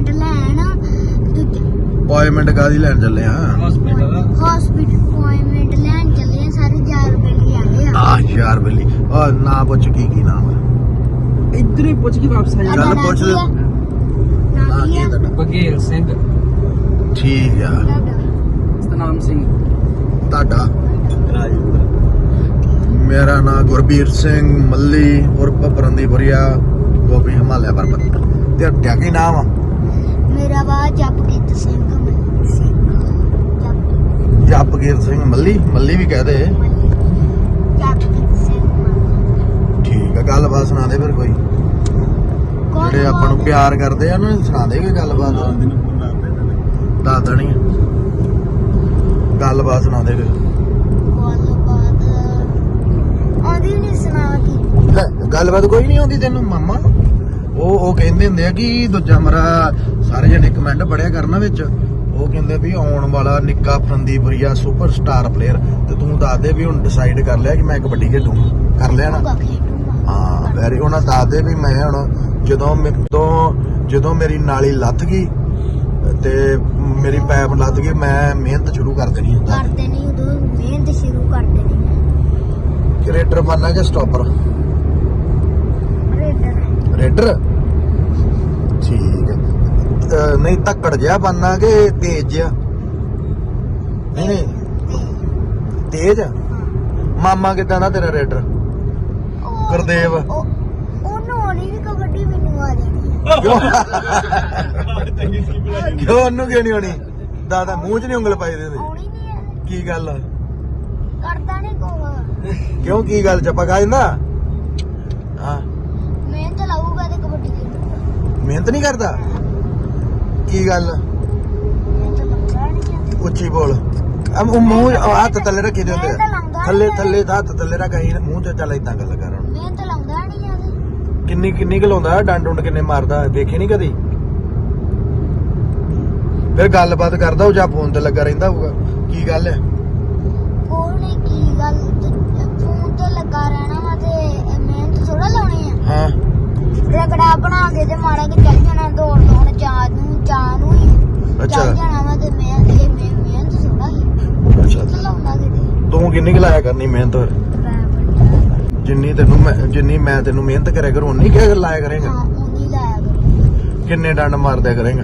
Appointment ਲੈਣ appointment ਕਾਦੀ ਲੈਣ ਚੱਲੇ ਆ? ਹਸਪੀਟਲ ਹਸਪੀਟਲ ਅਪਾਇੰਟਮੈਂਟ ਲੈਣ ਚੱਲੇ ਆ ਸਾਰੇ 4 ਰੁਪਏ ਲਈ ਆਏ ਆ। ਆ ਯਾਰ ਬਲੀ ਆ ਨਾ ਪੁੱਛ ਕੀ ਕੀ ਨਾਮ ਹੈ ਇੱਧਰ ਹੀ ਪੁੱਛ ਕੇ ਵਾਪਸ ਆ ਜਾ ਤੁਹਾਡਾ ਪੁੱਛ? ਨਾ ਕੀ ਬਗੇਲ ਸਿੰਘ। ਠੀਕ ਆ। ਤੁਹਾਡਾ? ਸਤਨਾਮ ਸਿੰਘ। ਤੁਹਾਡਾ? ਮੇਰਾ ਨਾਮ ਗੁਰਬੀਰ ਸਿੰਘ ਮੱਲੀ ਉਰਫ ਪਰੰਦੀਪੁਰੀਆ ਗੋਪੀ ਹਿਮਾਲਿਆ ਪਰਬਤ। ਤੇ ਹੱਟਿਆ ਕੀ ਨਾਮ ਆ? ਮੇਰਾ ਵਾ ਜਪਕੀਤ ਸਿੰਘ ਮੱਲੀ ਸਿੰਘ। ਜਪ ਜਪਗੀਰ ਸਿੰਘ ਮੱਲੀ? ਮੱਲੀ ਵੀ ਕਹਦੇ ਜਪਕੀਤ ਸਿੰਘ ਮੱਲੀ। ਠੀਕ ਆ ਗੱਲਬਾਤ ਸੁਣਾ ਦੇ ਫਿਰ ਕੋਈ। ਜਿਹੜੇ ਆਪਾਂ ਨੂੰ ਪਿਆਰ ਕਰਦੇ ਆ ਉਹਨਾਂ ਨੂੰ ਸੁਣਾ ਦੇ ਕੋਈ ਗੱਲਬਾਤ। ਦੱਸ ਦੇਣੀ। ਗੱਲਬਾਤ ਸੁਣਾ ਦੇ ਕੋਈ ਗੱਲਬਾਤ ਆਉਂਦੀ ਨਹੀਂ ਗੱਲਬਾਤ ਕੋਈ ਨਹੀਂ ਆਉਂਦੀ ਤੈਨੂੰ ਮਾਮਾ। ਉਹ ਉਹ ਕਹਿੰਦੇ ਹੁੰਦੇ ਆ ਕਿ ਦੂਜਾ ਮਰਾ ਸਾਰੇ ਜਣੇ ਕਮੈਂਟ ਪੜਿਆ ਕਰਨਾ ਵਿੱਚ। ਉਹ ਕਹਿੰਦੇ ਵੀ ਆਉਣ ਵਾਲਾ ਨਿੱਕਾ ਫਰੰਦੀਪੁਰੀਆ ਸੁਪਰਸਟਾਰ ਪਲੇਅਰ ਤੇ ਤੂੰ ਦੱਸ ਦੇ ਵੀ ਹੁਣ ਡਿਸਾਈਡ ਕਰ ਲਿਆ ਕਿ ਮੈਂ ਕਬੱਡੀ ਖੇਡੂੰ ਕਰ ਲਿਆ ਨਾ? ਹਾਂ ਵੈਰੀ ਉਹਨਾਂ ਦੱਸ ਦੇ ਵੀ ਮੈਂ ਹੁਣ ਜਦੋਂ ਮੇਰੇ ਤੋਂ ਜਦੋਂ ਮੇਰੀ ਨਾਲੀ ਲੱਥ ਗਈ ਤੇ ਮੇਰੀ ਪੈਪ ਲੱਥ ਗਈ ਮੈਂ ਮਿਹਨਤ ਸ਼ੁਰੂ ਕਰ ਦੇਣੀ ਹੈ ਕਰਦੇ ਨਹੀਂ ਉਦੋਂ ਮਿਹਨਤ ਸ਼ੁਰੂ ਕਰ ਦੇਣੀ ਕ੍ਰੀਏਟਰ ਬਣਨਾ ਕਿ ਸਟਾਪਰ ਰੇਡਰ ਰੇਡਰ ਨਹੀਂ ਧੱਕੜ ਜਿਹਾ ਬਣਨਾ ਕਿ ਤੇਜ਼ ਜਿਹਾ? ਨਹੀਂ ਨਹੀਂ। ਤੇਜ਼? ਮਾਮਾ ਕਿਦਾਂ ਦਾ ਤੇਰਾ ਰੇਡਰ? ਉਹ- ਗੁਰਦੇਵ। ਉਹ- ਉਹਨੂੰ ਆਉਣੀ ਵੀ ਕਬੱਡੀ ਮੈਨੂੰ ਆ ਜਾਣੀ ਹੈ। ਕਿਉਂ? ਕਿਉਂ ਉਹਨੂੰ ਕਿਉਂ ਨਹੀਂ ਹੋਣੀ ਦਾਦਾ ਮੂੰਹ 'ਚ ਨਹੀਂ ਉਂਗਲ ਪਾਈ ਦੇ ਹੁੰਦੇ ਆਉਣੀ ਨਹੀਂ ਹੈ ਕੀ ਗੱਲ ਆ? ਕਰਦਾ ਨਹੀਂ ਕੋਲ। ਕਿਉਂ ਕੀ ਗੱਲ ਚੱਪਾ ਖਾ ਜਾਂਦਾ ਹਾਂ। ਮਿਹਨਤ ਲਾਊਗਾ ਤੇ ਕਬੱਡੀ ਖੇਡੂਗਾ। ਮਿਹਨਤ ਨਹੀਂ ਕਰਦਾ? ਕੀ ਗੱਲ? ਲਾਉਂਦਾ ਉੱਚੀ ਬੋਲ। ਅਮ ਉਹ ਮੂੰਹ ਹੱਥ ਥੱਲੇ ਰੱਖੀ ਦੇ ਹੁੰਦੇ ਆ। ਲਾਉਂਦਾ ਥੱਲੇ। ਥੱਲੇ ਤਾਂ ਹੱਥ ਥੱਲੇ ਰੱਖੀ ਮੂੰਹ ਤੇ ਚੱਲ ਇਦਾਂ ਗੱਲ ਕਰ ਹੁਣ ਲਾਉਂਦਾ ਨਹੀਂ ਕਿੰਨੀ ਕਿੰਨੀ ਘਲਾਉਂਦਾ ਡੰਡ ਡੁੰਡ ਕਿੰਨੇ ਮਾਰਦਾ? ਦੇਖੇ ਨਹੀਂ ਕਦੀ? ਫਿਰ ਗੱਲਬਾਤ ਕਰਦਾ ਉਹ ਜਾਂ ਫੋਨ ਤੇ ਲੱਗਾ ਰਹਿੰਦਾ ਹੋਊਗਾ। ਕੀ ਗੱਲ ਹੈ? ਨੇ ਕੀ ਗੱਲ? ਫੋਨ ਤੇ ਲੱਗਾ ਰਹਿਣਾ ਵਾ ਤੇ ਮਿਹਨਤ ਥੋੜਾ ਲਾਉਣੀ ਆ। ਹਾਂ। ਰਗੜਾ ਬਣਾ ਕੇ ਤੇ ਮਾੜਾ ਕੇ ਚੱਲ ਜਾਣਾ ਦੌੜ ਲਾਉਣ ਚਾਹ ਨੂੰ ਚਾਹ ਨੂੰ ਹੀ ਅੱਛਾ। ਚੱਲ ਜਾਣਾ ਵਾ ਤੇ ਮੈਂ ਇਹ ਮੈਂ ਮਿਹਨਤ ਥੋੜਾ ਹੀ ਅੱਛਾ। ਲਾਉਂਦਾ ਕਿਤੇ। ਤੂੰ ਕਿੰਨੀ ਕੁ ਲਾਇਆ ਕਰਨੀ ਮਿਹਨਤ ਫਿਰ? ਜਿੰਨੀ ਤੈਨੂੰ ਮੈਂ ਜਿੰਨੀ ਮੈਂ ਤੈਨੂੰ ਮਿਹਨਤ ਕਰਿਆ ਕਰੂੰ ਉਨੀ ਕਿ ਲਾਇਆ ਕਰੇਗਾ? ਹਾਂ ਉਨੀ ਲਾਇਆ ਕਰੋ। ਕਿੰਨੇ ਡੰਡ ਮਾਰਦਿਆ ਕਰੇਗਾ?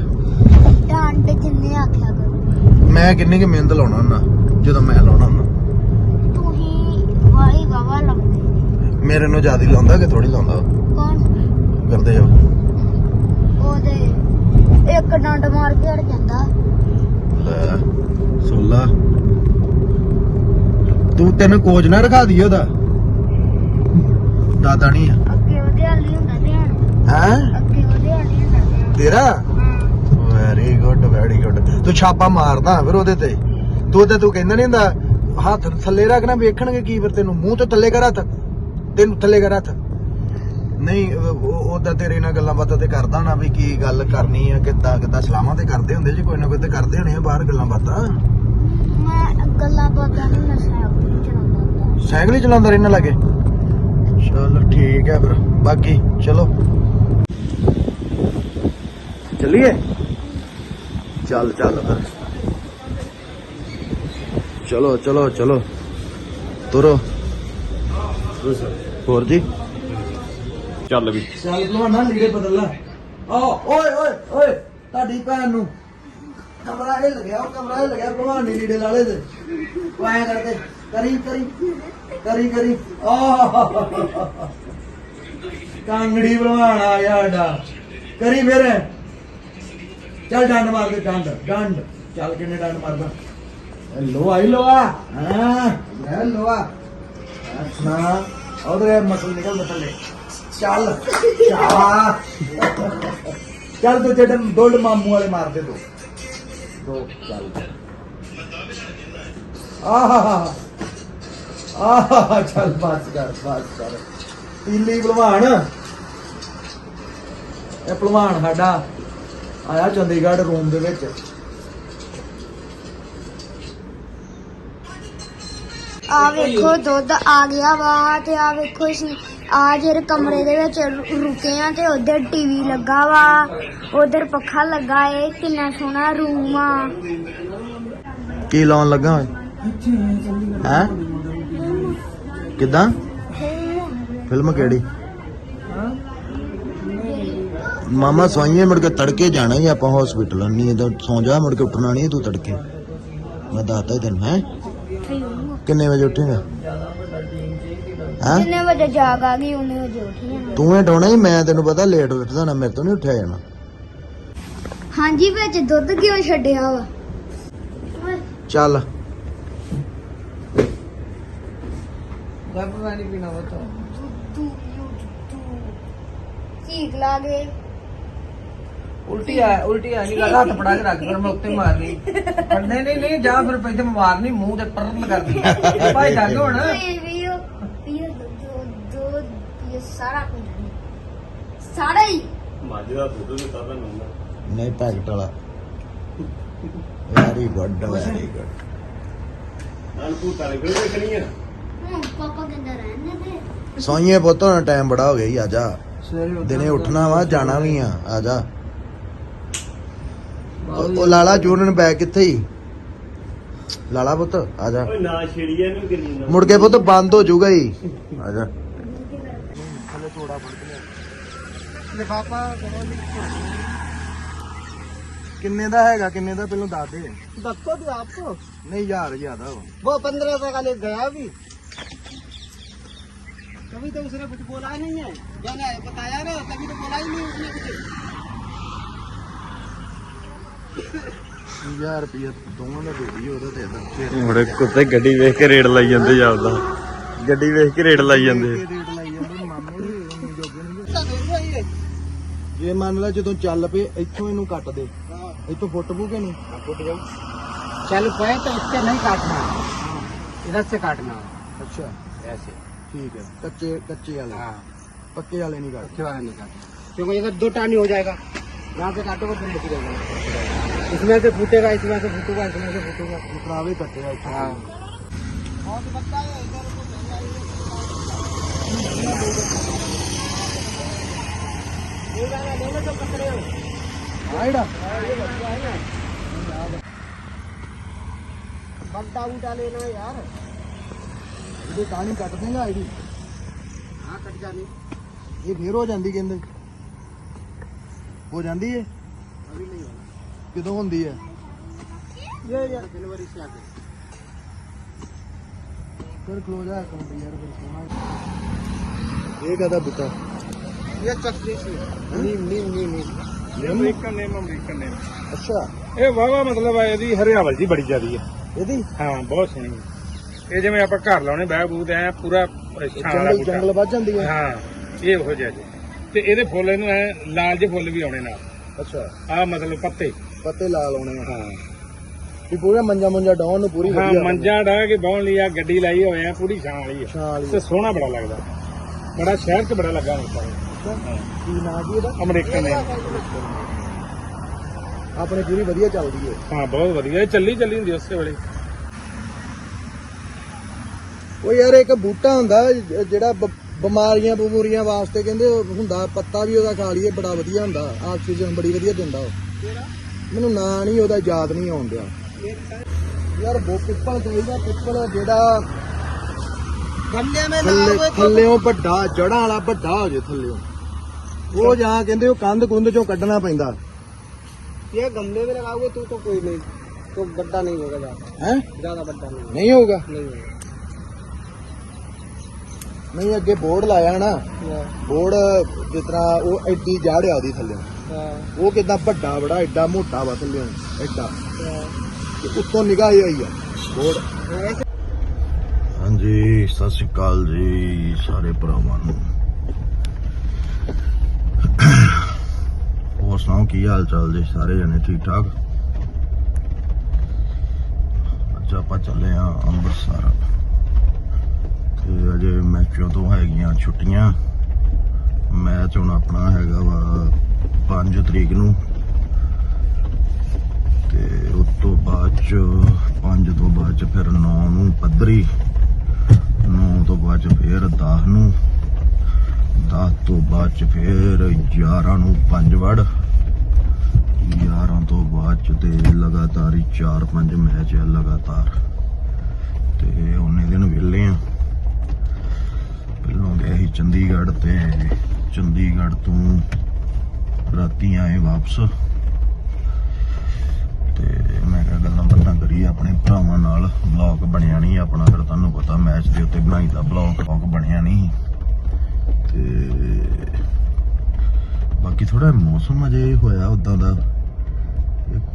ਡਾਂਟ ਜਿੰਨੇ ਆਖਿਆ ਕਰੋ। ਮੈਂ ਕਿੰਨੀ ਕੁ ਮਿਹਨਤ ਲਾਉਣਾ ਹੁੰਦਾ ਜਦੋਂ ਮੈਂ ਲਾਉਣਾ ਹੁੰਦਾ? ਤੂੰ ਹੀ ਵਾਲੀ ਵਾਵਾ ਲਾਉਂਦੇ। ਮੇਰੇ ਨੂੰ ਜ਼ਿਆਦਾ ਹੀ ਲਾਉਂਦਾ ਕਿ ਥੋੜੀ ਲਾਉਂਦਾ? ਕੌਣ? ਕਰਦੇ ਹੋ। ਉਹਦੇ ਇੱਕ ਡਾਂਟ ਮਾਰ ਕੇ ਹਟ ਜਾਂਦਾ। ਲੈ ਸੋਲਾ ਤੂੰ ਤੈਨੂੰ ਕੋਚ ਨਾ ਰਖਾ ਦਈਏ ਉਹਦਾ। ਦਾਦਾ ਨਹੀਂ ਆ। ਅੱਗੇ ਉਹਦੇ ਹਾਲ ਹੁੰਦਾ ਧਿਆਨ ਹੈ? ਅੱਗੇ ਉਹਦੇ ਹਾਲ ਹੁੰਦਾ ਧਿਆਨ ਤੇਰਾ? ਹਾਂ। ਵੈਰੀ ਗੁੱਡ ਵੈਰੀ ਗੁੱਡ ਤੂੰ ਛਾਪਾ ਮਾਰਦਾ ਫਿਰ ਉਹਦੇ ਤੇ। ਤੂੰ ਤੇ ਤੂੰ ਕਹਿੰਦਾ ਨਹੀਂ ਹੁੰਦਾ ਹੱਥ ਥੱਲੇ ਰੱਖਣਾ ਵੇਖਣਗੇ ਕੀ ਫਿਰ ਤੈਨੂੰ। ਮੂੰਹ ਤੋਂ ਥੱਲੇ ਕਰ ਹੱਥ। ਤੈਨੂੰ ਥੱਲੇ ਕਰ ਹੱਥ। ਨਹੀਂ ਉਹਦਾ ਤੇਰੇ ਨਾਲ ਗੱਲਾਂ ਬਾਤਾਂ ਤੇ ਕਰਦਾ ਨਾ ਵੀ ਕੀ ਗੱਲ ਕਰਨੀ ਆ ਕਿੱਦਾਂ ਕਿੱਦਾਂ ਸਲਾਮਾਂ ਤੇ ਕਰਦੇ ਹੁੰਦੇ ਜੀ ਕੋਈ ਨਾ ਕੋਈ ਤੇ ਕਰਦੇ ਹੋਣੇ ਆ ਬਾਹਰ ਗੱਲਾਂ ਬਾਤਾਂ। ਮੈਂ ਗੱਲਾਂ ਬਾਤਾਂ ਨਹੀਂ ਨਸ਼ਾ ਆਪਣੀ ਚਲਾਉਂਦਾ ਸਾਈਕਲ ਹੀ ਚਲਾਉਂਦਾ ਰਹਿਣਾ ਲੱਗੇ? ਚਲ ਠੀਕ ਹੈ ਫਿਰ ਬਾਕੀ ਚਲੋ। ਚੱਲੀਏ? ਚੱਲ ਚੱਲ ਫਿਰ। ਚਲੋ ਚਲੋ ਚਲੋ। ਤੁਰੋ। ਹੋਰ ਜੀ? ਚੱਲ ਵੀ। ਚੱਲ ਭਲਵਾਨਾ ਲੀੜੇ ਬਦਲ ਲੈ। ਆ ਓਏ ਓਏ ਓਏ ਤੁਹਾਡੀ ਭੈਣ ਨੂੰ ਕਮਰਾ ਹਿੱਲ ਗਿਆ ਉਹ ਕਮਰਾ ਹਿੱਲ ਗਿਆ ਭਲਵਾਨ ਨੇ ਲੀੜੇ ਲਾਲੇ ਤੇ। ਐਂ ਕਰਦੇ ਕਰੀ ਕਰੀ ਕਰੀ ਕਰੀ। ਆਹ ਕਾਂਗੜੀ ਭਲਵਾਨ ਆ ਸਾਡਾ। ਕਰੀ ਫਿਰ। ਚੱਲ ਡੰਡ ਮਾਰ ਦੇ ਡੰਡ ਡੰਡ। ਚੱਲ ਕਿੰਨੇ ਡੰਡ ਮਾਰਦਾ। ਇਹ ਲੋਹਾ ਹੀ ਲੋਹਾ। ਹਾਂ ਇਹ ਲੋਹਾ। ਅੱਛਾ ਉਹਦੇ ਮਸਲ ਨਿਕਲ ਥੱਲੇ। ਚੱਲ, ਸ਼ਾਬਾਸ਼। ਚੱਲ ਤੂੰ ਜਿਹੜੇ ਡੋਲ ਮਾਮੂ ਵਾਲੇ ਮਾਰ ਦੇ ਦੋ। ਦੋ, ਚੱਲ। ਆਹਾ ਆਹਾ ਚੱਲ, ਬਸ ਕਰ ਬਸ ਕਰ। ਪੀਲੀ ਭਲਵਾਨ। ਇਹ ਭਲਵਾਨ ਸਾਡਾ ਆਇਆ ਚੰਡੀਗੜ੍ਹ ਰੂਮ ਦੇ ਵਿੱਚ। ਆ ਵੇਖੋ, ਦੁੱਧ ਆ ਗਿਆ ਵਾ ਤੇ ਆ ਵੇਖੋ, ਇਸ ਆ ਜਿਹੜੇ ਕਮਰੇ ਦੇ ਵਿੱਚ ਰੁਕੇ ਆ ਤੇ ਉਧਰ ਟੀਵੀ ਲੱਗਾ ਵਾ। ਉਧਰ ਪੱਖਾ ਲੱਗਾ ਏ ਕਿੰਨਾ ਸੋਹਣਾ ਰੂਮ ਆ। ਕੀ ਲਾਉਣ ਲੱਗਾ ਓਏ? ਹੈ? ਕਿਦਾਂ? ਫਿਲਮ ਕਿਹੜੀ? ਮਾਮਾ ਸੋਈਏ ਮੁੜ ਕੇ ਤੜਕੇ ਜਾਣਾ ਹੀ ਆਪਾਂ ਹਸਪੀਟਲ ਨਹੀਂ ਤਾਂ ਸੌਂ ਜਾ ਮੁੜ ਕੇ ਉੱਠਣਾ ਨਹੀਂ ਤੂੰ ਤੜਕੇ। ਮੈਂ ਦੱਸਦਾ ਤੈਨੂੰ ਹੈ? ਕਿੰਨੇ ਵਜੇ ਉੱਠੇਗਾ? ਹੈਂ? ਜਿੰਨੇ ਵਜੇ ਜਾਗ ਆ ਗਈ ਉਹਨੇ ਵਜੇ ਉੱਠ ਜਾਣਾ। ਤੂੰ ਇਹ ਡੋਣਾ ਹੀ ਮੈਂ ਤੈਨੂੰ ਪਤਾ ਲੇਟ ਉੱਠਦਾ ਨਾ ਮੇਰੇ ਤੋਂ ਨਹੀਂ ਉੱਠਿਆ ਜਾਣਾ। ਹਾਂਜੀ ਵਿੱਚ ਦੁੱਧ ਕਿਉਂ ਛੱਡਿਆ ਵਾ? ਚੱਲ। ਗੱਪ ਨਹੀਂ ਪੀਣਾ ਬਤਾ ਦੁੱਧੂ ਦੁੱਧੂ ਚੀਕ ਲਾ ਗਏ ਉਲਟੀ ਆ ਉਲਟੀ ਆ ਨਹੀਂ ਗੱਲ ਹੱਥ ਫੜਾ ਕੇ ਰੱਖ ਫਿਰ ਮੈਂ ਉੱਤੇ ਮਾਰ ਲਈ। ਨਹੀਂ ਨਹੀਂ ਨਹੀਂ ਜਾ ਫਿਰ ਪੈਸੇ ਮਾਰਨੀ ਮੂੰਹ ਤੇ ਪਰਨ ਕਰਦੀ। ਭਾਈ ਡੰਗ ਹੁਣ। ਕੋਈ ਵੀ ਸਾਰਾ ਕੁਝ ਸਾਰਾ ਹੀ। ਨਹੀਂ ਪੈਕਟ ਵਾਲਾ। ਵੈਰੀ ਗੁੱਡ ਵੈਰੀ ਗੁੱਡ ਹੁਣ ਪਾਪਾ ਕਹਿੰਦਾ ਰਹਿਣ ਦੇ ਸੋਈਏ ਪੁੱਤ ਹੁਣ ਟਾਈਮ ਬੜਾ ਹੋ ਗਿਆ ਹੀ ਆ ਜਾ। ਦਿਨੇ ਉੱਠਣਾ ਵਾ ਜਾਣਾ ਵੀ ਆ ਆ ਜਾ। ਉਹ ਉਹ ਲਾਲਾ ਜੂਰਨ ਬੈਗ ਕਿੱਥੇ ਹੀ ਲਾਲਾ ਪੁੱਤ ਆ ਜਾ। ਨਾ ਛੇੜੀਆਂ ਨੂੰ ਕਰੀ ਨਾ। ਮੁੜ ਕੇ ਪੁੱਤ ਬੰਦ ਹੋ ਜਾਊਗਾ ਹੀ ਆ ਜਾ लिफाफा ਕਿੰਨੇ ਦਾ ਹੈਗਾ ਕਿੰਨੇ ਦਾ ਪਹਿਲਾਂ ਦੱਸ ਦੇ बच्चों दी आपको ਨਹੀਂ ਯਾਰ ਜ਼ਿਆਦਾ ਵਾ वो पंद्रह सौ का ले गया अभी कभी तो उसने कुछ बोला ही नहीं है जाना है बताया ना तभी तो बोला ही नहीं उसने कुछ 1000 ਰੁਪਏ ਦੋਵਾਂ ਦਾ ਦੇ ਦੀ ਉਹਦਾ ਦੇ ਦਾਂ ਮੁੜੇ ਕੁੱਤੇ ਗੱਡੀ ਵੇਖ ਕੇ ਰੇਡ ਲਾਈ ਜਾਂਦੇ ਜਾਂਦਾ ਗੱਡੀ ਵੇਖ ਕੇ ਰੇਡ ਲਾਈ ਜਾਂਦੇ ਰੇਟ ਜੇ ਮੰਨ ਲੈ ਜਦੋਂ ਚੱਲ ਪਏ ਇੱਥੋਂ ਇਹਨੂੰ ਕੱਟ ਦੇ ਇੱਥੋਂ ਫੁੱਟ ਪੂ ਕਿ ਨਹੀਂ फुट जाओ चल पाए तो इससे नहीं काटना इधर से काटना ਅੱਛਾ ऐसे ਠੀਕ ਹੈ ਕੱਚੇ ਕੱਚੇ ਵਾਲੇ हाँ ਪੱਕੇ ਵਾਲੇ ਨਹੀਂ ਕੱਟ अच्छे वाला नहीं काटना क्योंकि इधर दो टानी हो जाएगा यहाँ से काटोगे फिर निकल जाएगा इसमें से फूटेगा इसमें से फूटेगा इसमें से फूटेगा ਉਪਰਾਵੇ ਕੱਟੇ ਆ ਇੱਥੋਂ हाँ ਆ ਜਿਹੜਾ बगदा उठा लेना यार ਇਹਦੇ ਕਹਾਣੀ ਕੱਟ ਦੇਗਾ ਆਈਡੀ हाँ कट जानी ਇਹ ਫੇਰ ਹੋ ਜਾਂਦੀ ਕਹਿੰਦੇ ਹੋ ਜਾਂਦੀ ਏ अभी नहीं होना ਕਦੋਂ ਹੁੰਦੀ ਹੈ ये यार जनवरी से आगे ਫਿਰ ਕਲੋਜ਼ ਆ ਕੰਮ ਯਾਰ ਫਿਰ ਸੋਣਾ ਇਹ ਕਦਾ ਬੁੱਤਾ ਇਹ checklist name name name American name American name ਅੱਛਾ ਇਹ ਵਾਵਾ ਮਤਲਬ ਆ ਇਹਦੀ ਹਰਿਆਵਲ ਜੀ ਬੜੀ ਜ਼ਿਆਦੀ ਹੈ। ਇਹਦੀ? ਹਾਂ ਬਹੁਤ ਸੋਹਣੀ ਹੈ। ਇਹ ਜਿਵੇਂ ਆਪਾਂ ਘਰ ਲਾਉਣੇ ਬਹਿ ਬੂਦ ਐ ਪੂਰਾ ਛਾਂ ਵਾਲਾ ਜੰਗਲ ਵੱਜ ਜਾਂਦੀ ਹੈ। ਹਾਂ ਇਹ ਉਹ ਜਿਹਾ ਜੀ। ਤੇ ਇਹਦੇ ਫੁੱਲ ਇਹਨੂੰ ਐ ਲਾਲ ਜਿਹੇ ਫੁੱਲ ਵੀ ਆਉਣੇ ਨਾਲ। ਅੱਛਾ ਆ ਮਤਲਬ ਪੱਤੇ। ਪੱਤੇ ਲਾਲ ਆਉਣੇ ਆ। ਹਾਂ। ਵੀ ਪੂਰਾ ਮੰਜਾ ਮੰਜਾ ਡਾਉਣ ਨੂੰ ਪੂਰੀ ਹਾਂ ਮੰਜਾ ਡਾ ਕੇ ਬਾਉਣ ਲਈ ਆ ਗੱਡੀ ਲਾਈ ਹੋਏ ਆ ਪੂਰੀ ਛਾਂ ਵਾਲੀ ਹੈ ਛਾਂ ਵਾਲੀ ਤੇ ਸੋਹਣਾ ਬੜਾ ਲੱਗਦਾ। ਬੜਾ ਸ਼ਹਿਰ 'ਚ ਬੜਾ ਲੱਗਾ ਹੁੰਦਾ ਹੈ ਆਪਣੇ ਪੂਰੀ ਵਧੀਆ ਚੱਲਦੀ ਹੈ ਹਾਂ ਬਹੁਤ ਵਧੀਆ। ਇਹ ਚੱਲੀ ਚੱਲੀ ਹੁੰਦੀ ਉਸੇ ਵੇਲੇ। ਉਹ ਯਾਰ ਇੱਕ ਬੂਟਾ ਹੁੰਦਾ ਜਿਹੜਾ ਬਿਮਾਰੀਆਂ ਬਮੂਰੀਆਂ ਵਾਸਤੇ ਕਹਿੰਦੇ ਹੁੰਦਾ ਪੱਤਾ ਵੀ ਉਹਦਾ ਖਾ ਲਈਏ ਬੜਾ ਵਧੀਆ ਹੁੰਦਾ। ਆਕਸੀਜਨ ਬੜੀ ਵਧੀਆ ਦਿੰਦਾ ਉਹ। ਮੈਨੂੰ ਨਾਂ ਨਹੀਂ ਉਹਦਾ ਯਾਦ ਨਹੀਂ ਆਉਣ ਡਿਆ। ਯਾਰ ਬੋ ਪਿੱਪਲ ਚਾਹੀਦਾ ਪਿੱਪਲ ਜਿਹੜਾ ਥੱਲੇ ਥੱਲੇ ਥੱਲੇੋਂ ਵੱਡਾ ਜੜਾਂ ਵਾਲਾ ਵੱਡਾ ਹੋ ਜੇ ਥੱਲੇੋਂ ਉਹ ਜਾਂ ਕਹਿੰਦੇ ਉਹ ਕੰਧ ਕੁੰਧ ਚੋਂ ਕੱਢਣਾ ਪੈਂਦਾ ये गमले में लगाओगे तो तो कोई नहीं तो गड्ढा नहीं होगा ज्यादा ਹੈ ज्यादा गड्ढा नहीं होगा ਨਹੀਂ ਹੋਊਗਾ नहीं होगा ਨਹੀਂ ਅੱਗੇ ਬੋਰਡ ਲਾਇਆ ਨਾ हाँ, ਬੋਰਡ ਜਿਸ ਤਰ੍ਹਾਂ ਉਹ ਐਡੀ ਜੜ ਆ ਉਹਦੀ ਥੱਲੇ हाँ, ਉਹ ਕਿਦਾਂ ਵੱਡਾ ਬੜਾ ਐਡਾ ਮੋਟਾ ਵਾ ਥੱਲੇ ਐਡਾ हाँ। ਤੇ ਉੱਤੋਂ ਨਿਗਾਹ ਹੀ ਆਈ ਆ ਬੋਰਡ ऐसे ਹਾਂਜੀ ਸਤਿ ਸ਼੍ਰੀ ਅਕਾਲ ਜੀ ਸਾਰੇ ਭਰਾਵਾਂ ਨੂੰ ਹੋਰ ਸੁਣਾਓ, ਕੀ ਹਾਲ ਚਾਲ ਜੀ? ਸਾਰੇ ਜਣੇ ਠੀਕ ਠਾਕ? ਅੱਜ ਆਪਾਂ ਚੱਲੇ ਆ ਅੰਮ੍ਰਿਤਸਰ। ਤੇ ਅਜੇ ਮੈਚੋਂ ਤੋਂ ਹੈਗੀਆਂ ਛੁੱਟੀਆਂ। ਮੈਚ ਹੁਣ ਆਪਣਾ ਹੈਗਾ ਵਾ 5 ਤਰੀਕ ਨੂੰ। ਤੇ ਉਸ ਤੋਂ ਬਾਅਦ ਚ 5 ਤੋਂ ਬਾਅਦ ਚ ਫਿਰ 9 ਨੂੰ ਪੱਧਰੀ। 9 ਤੋਂ ਬਾਅਦ ਚ ਫਿਰ 10 ਨੂੰ। 10 ਤੋਂ ਬਾਅਦ ਚ ਫਿਰ 11 ਨੂੰ ਪੰਜ ਵੜ 11 ਤੋਂ ਬਾਅਦ ਚ ਤੇ ਲਗਾਤਾਰ ਹੀ 4-5 ਮੈਚ ਆ ਲਗਾਤਾਰ। ਤੇ ਉਹਨੇ ਦਿਨ ਵਿਹਲੇ ਆ। ਪਹਿਲੋਂ ਗਏ ਸੀ ਚੰਡੀਗੜ੍ਹ ਤੇ ਚੰਡੀਗੜ੍ਹ ਤੋਂ ਰਾਤੀ ਆਏ ਵਾਪਸ। ਤੇ ਮੈਂ ਕਿਹਾ ਗੱਲਾਂ ਬਾਤਾਂ ਕਰੀਏ, ਆਪਣੇ ਭਰਾਵਾਂ ਨਾਲ ਬਲੌਗ ਬਣਿਆ ਨਹੀਂ, ਆਪਣਾ ਫਿਰ ਤੁਹਾਨੂੰ ਪਤਾ ਮੈਚ ਦੇ ਉੱਤੇ ਬਣਾਈਦਾ ਬਲੌਗ ਬਲੌਗ ਬਣਿਆ ਨਹੀਂ। ਤੇ ਬਾਕੀ ਥੋੜਾ ਮੌਸਮ ਅਜੇ ਹੋਇਆ ਉਦਾਂ ਦਾ।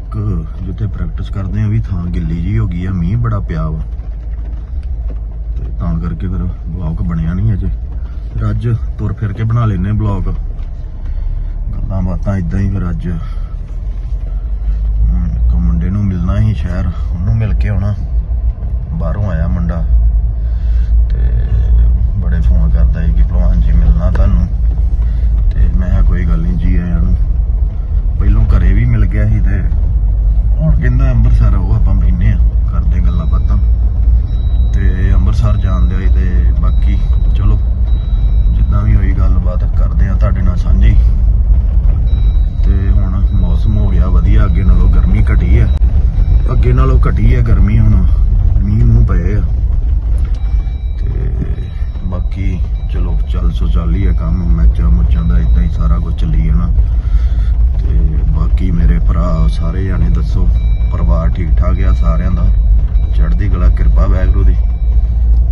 ਇੱਕ ਜਿੱਥੇ ਪ੍ਰੈਕਟਿਸ ਕਰਦੇ ਆ, ਵੀ ਥਾਂ ਗਿੱਲੀ ਜੀ ਹੋ ਗਈ ਆ, ਮੀਂਹ ਬੜਾ ਪਿਆ ਵਾ। ਤੇ ਤਾਂ ਕਰਕੇ ਫਿਰ ਬਲੌਗ ਬਣਿਆ ਨਹੀਂ ਅਜੇ। ਫਿਰ ਅੱਜ ਤੁਰ ਫਿਰ ਕੇ ਬਣਾ ਲੈਨੇ ਬਲੌਗ ਗੱਲਾਂ ਬਾਤਾਂ ਇਦਾਂ ਹੀ ਫਿਰ ਅੱਜ। ਇੱਕ ਮੁੰਡੇ ਨੂੰ ਮਿਲਣਾ ਹੀ ਸ਼ਹਿਰ, ਉਹਨੂੰ ਮਿਲ ਕੇ ਆਉਣਾ। ਬਾਹਰੋਂ ਆਇਆ ਮੁੰਡਾ। ਤੇ ਬੜੇ ਫੋਨ ਕਰਦਾ ਸੀ ਕਿ ਭਲਵਾਨ ਜੀ ਮਿਲਣਾ ਤੁਹਾਨੂੰ। ਤੇ ਮੈਂ ਕਿਹਾ ਕੋਈ ਗੱਲ ਨਹੀਂ, ਜੀ ਆਇਆ ਨੂੰ। ਪਹਿਲੋਂ ਘਰੇ ਵੀ ਮਿਲ ਗਿਆ ਸੀ ਤੇ ਕਹਿੰਦਾ ਅੰਮ੍ਰਿਤਸਰ ਉਹ ਆਪਾਂ ਬੈਨੇ ਆ ਕਰਦੇ ਗੱਲਾਂ ਬਾਤਾਂ। ਤੇ ਅੰਮ੍ਰਿਤਸਰ ਜਾਂਦੇ ਹੋਏ ਤੇ ਬਾਕੀ ਚਲੋ, ਜਿੱਦਾਂ ਵੀ ਹੋਈ ਗੱਲਬਾਤ ਕਰਦੇ ਆ ਤੁਹਾਡੇ ਨਾਲ ਸਾਂਝੀ। ਤੇ ਹੁਣ ਮੌਸਮ ਹੋ ਗਿਆ ਵਧੀਆ, ਅੱਗੇ ਨਾਲੋਂ ਗਰਮੀ ਘਟੀ ਆ। ਅੱਗੇ ਨਾਲੋਂ ਘਟੀ ਆ ਗਰਮੀ ਹੁਣ, ਮੀਂਹ ਨੂੰ ਪਏ ਆ। ਤੇ ਬਾਕੀ ਚਲੋ, ਚੱਲ ਸੋ ਚੱਲ ਹੀ ਆ ਕੰਮ, ਮੈਚਾਂ ਮੁੱਚਾਂ ਦਾ ਇਦਾਂ ਹੀ ਸਾਰਾ ਕੁਝ ਚੱਲੀ ਜਾਣਾ। ਤੇ ਬਾਕੀ ਮੇਰੇ ਭਰਾ ਸਾਰੇ ਜਾਣੇ ਦੱਸੋ। ਪਰਿਵਾਰ ਠੀਕ ਠਾਕ ਆ ਸਾਰਿਆਂ ਦਾ। ਚੜ੍ਹਦੀ ਕਲਾ ਕਿਰਪਾ ਵਾਹਿਗੁਰੂ ਦੀ।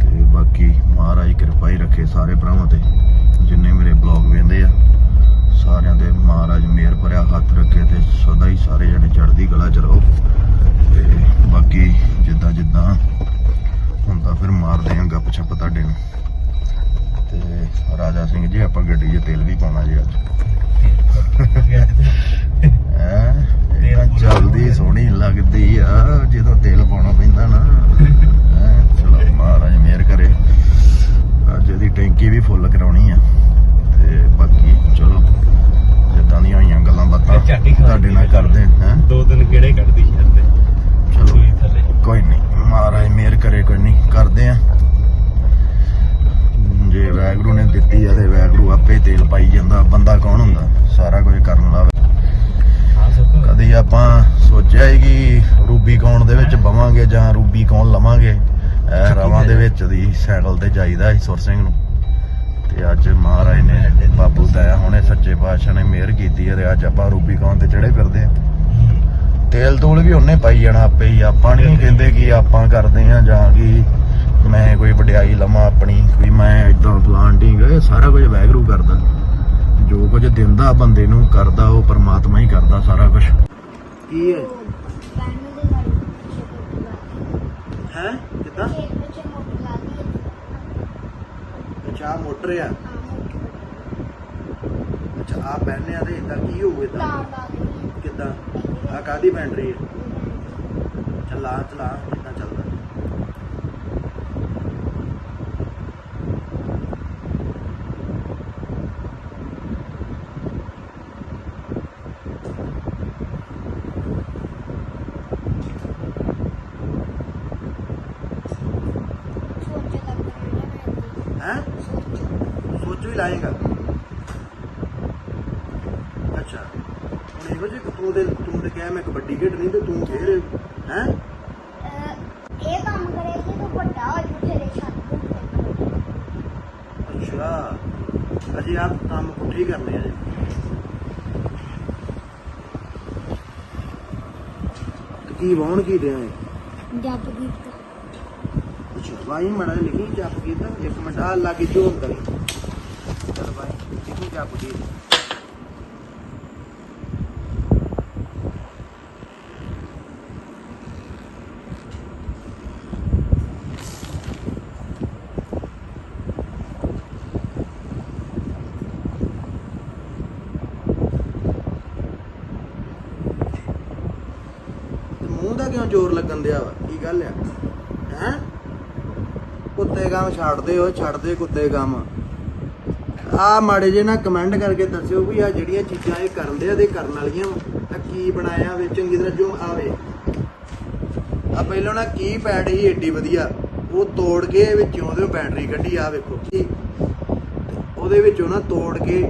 ਤੇ ਬਾਕੀ ਮਹਾਰਾਜ ਕਿਰਪਾ ਹੀ ਰੱਖੇ ਸਾਰੇ ਭਰਾਵਾਂ ਤੇ ਜਿੰਨੇ ਮੇਰੇ ਬਲੌਗ ਵੇਂਦੇ ਆ। ਸਾਰਿਆਂ ਦੇ ਮਹਾਰਾਜ ਮਿਹਰ ਭਰਿਆ ਹੱਥ ਰੱਖੇ ਤੇ ਸਦਾ ਹੀ ਸਾਰੇ ਜਣੇ ਚੜ੍ਹਦੀ ਕਲਾ ਚ ਰਹੋ। ਤੇ ਬਾਕੀ ਜਿੱਦਾਂ ਜਿੱਦਾਂ ਹੁੰਦਾ ਫਿਰ ਮਾਰਦੇ ਆਂ ਗੱਪ ਛੱਪ ਤੁਹਾਡੇ ਨੂੰ। ਤੇ ਰਾਜਾ ਸਿੰਘ ਜੀ ਆਪਾਂ ਗੱਡੀ 'ਚ ਤੇਲ ਵੀ ਪਾਉਣਾ ਜੀ ਅੱਜ। ਹੈ? ਇਹ ਜਲਦੀ ਸੋਹਣੀ ਲੱਗਦੀ ਆ ਜਦੋਂ ਤੇਲ ਪਾਉਣਾ ਪੈਂਦਾ ਨਾ। ਚਲੋ ਮਹਾਰਾਜ ਮਿਹਰ ਕਰੇ। ਅੱਜ ਇਹਦੀ ਟੈਂਕੀ ਵੀ ਫੁੱਲ ਕਰਾਉਣੀ ਆ। ਤੇ ਬਾਕੀ ਚਲੋ ਜਿੱਦਾਂ ਦੀਆਂ ਹੋਈਆਂ ਗੱਲਾਂ ਬਾਤਾਂ ਤੁਹਾਡੇ ਨਾਲ ਕਰਦੇ ਹੈ। ਦੋ ਦਿਨ ਕਿਹੜੇ ਕੱਢਦੀ ਜਾਂਦੇ? ਚਲੋ ਥੱਲੇ। ਕੋਈ ਨਹੀਂ ਮਹਾਰਾਜ ਮਿਹਰ ਕਰੇ ਕੋਈ ਨਹੀਂ ਕਰਦੇ ਆ। ਜੇ ਵੈਗਰੂ ਨੇ ਦਿੱਤੀ ਆ ਤੇ ਵੈਗਰੂ ਆਪੇ ਤੇਲ ਪਾਈ ਜਾਂਦਾ ਬੰਦਾ ਕੌਣ ਹੁੰਦਾ? ਸਾਰਾ ਕੁਝ ਕਰਨ ਵਾਲਾ ਕਦੀ ਆਪਾਂ ਸੋਚਿਆ ਹੀ ਕਿ ਰੂਬੀ ਕੌਣ ਦੇ ਵਿੱਚ ਬਵਾਂਗੇ ਜਾਂ ਰੂਬੀ ਕੌਣ ਲਵਾਂਗੇ? ਇਹ ਰਵਾਂ ਦੇ ਵਿੱਚ ਦੀ ਸਾਈਕਲ ਤੇ ਜਾਈਦਾ ਸੀ ਸੁਰ ਸਿੰਘ ਨੂੰ। ਤੇ ਅੱਜ ਮਹਾਰਾਜ ਨੇ ਬਾਬੂ ਦਇਆ ਹੁਣੇ ਸੱਚੇ ਪਾਤਸ਼ਾਹ ਨੇ ਮਿਹਰ ਕੀਤੀ ਹੈ ਤੇ ਅੱਜ ਆਪਾਂ ਰੂਬੀ ਕੌਣ ਤੇ ਚੜੇ ਫਿਰਦੇ ਆ ਤੇਲ ਤੂਲ ਵੀ ਉਹਨੇ ਪਾਈ ਜਾਣਾ ਆਪੇ ਹੀ ਆਪਾਂ ਨਹੀਂ ਕਹਿੰਦੇ ਕਿ ਆਪਾਂ ਕਰਦੇ ਆ ਜਾਂ ਕਿ ਮੈਂ ਕੋਈ ਵਡਿਆਈ ਲਵਾਂ ਆਪਣੀ ਵੀ ਮੈਂ ਇਦਾਂ ਪਲਾਂਟਿੰਗ ਇਹ ਸਾਰਾ ਕੁਝ ਵੈਗਰੂ ਕਰਦਾ। ਜੋ ਕੁਝ ਦਿੰਦਾ ਬੰਦੇ ਨੂੰ ਕਰਦਾ ਉਹ ਪਰਮਾਤਮਾ ਹੀ ਕਰਦਾ ਸਾਰਾ ਕੁਝ। ਕੀ ਹੈ? ਹੈ? ਕਿਦਾਂ? ਅੱਛਾ ਆਹ ਮੋਟਰ ਆ? ਅੱਛਾ ਆ ਪਹਿਨੇ ਆ ਤੇ ਇਦਾਂ ਕੀ ਹੋਵੇ ਤਾਂ ਕਿਦਾਂ? ਆ ਕਾਦੀ ਬੈਟਰੀ ਹੈ। ਚਲਾ ਚਲਾ ਕਿੱਦਾਂ ਚੱਲਦਾ ਹੈ ਸੋਚ ਵੀ ਲਾਏਗਾ ਅੱਛਾ ਹੁਣ ਇਹੋ ਜਿਹੇ ਤੂੰ ਦੇ ਤੂੰ ਤੇ ਕਿਹਾ ਮੈਂ ਕਬੱਡੀ ਖੇਡਣੀ ਤੇ ਤੂੰ ਫੇਰ ਹੈ ਇਹ ਕੰਮ ਕਰੇਗੀ ਤਾਂ ਵੱਡਾ ਹੋ ਜੂ ਤੇਰੇ ਛੱਤ ਅੱਛਾ ਅਜੇ ਆਪ ਕੰਮ ਪੁੱਠੇ ਹੀ ਕਰਨੇ ਆ ਜੀ ਤੇ ਕੀ ਵਾਉਣ ਕੀ ਦਿਆਂ ਜੱਗ ਗੀਤ ਅੱਛਾ ਵਾਈ ਮੜਾ ਲਿਖੀ ਜੱਪ ਕੀਤਾ ਇੱਕ ਮਿੰਟ ਆ ਲਾਗੇ ਜੋਮ ਕਰੀ ਚਲ ਬਾਈ ਲਿਖੀ ਜੱਪ ਕੀ ਮੂੰਹ ਦਾ ਕਿਉਂ ਜ਼ੋਰ ਲੱਗਣ ਦਿਆ ਵਾ? ਕੀ ਗੱਲ ਆ? ਹੈ? ਕੁੱਤੇ ਕੰਮ ਛੱਡਦੇ ਹੋ, ਛੱਡਦੇ ਕੁੱਤੇ ਕੰਮ ਆ ਮਾੜੇ ਜੇ ਨਾ ਕਮੈਂਟ ਕਰਕੇ ਦੱਸਿਓ ਵੀ ਆ ਜਿਹੜੀਆਂ ਚੀਜ਼ਾਂ ਇਹ ਕਰਨ ਆ ਤੇ ਕਰਨ ਵਾਲੀਆਂ ਆ ਕੀ ਬਣਾਇਆ ਵੇ? ਚੰਗੀ ਤਰ੍ਹਾਂ ਜੋ ਆਵੇ ਆ ਪਹਿਲਾਂ ਨਾ ਕੀ ਪੈਡ ਸੀ, ਏਡੀ ਵਧੀਆ। ਉਹ ਤੋੜ ਕੇ ਵਿੱਚੋਂ ਉਹਦੇ ਬੈਟਰੀ ਕੱਢੀ ਆ ਵੇਖੋ ਕੀ। ਉਹਦੇ ਵਿੱਚੋਂ ਨਾ ਤੋੜ ਕੇ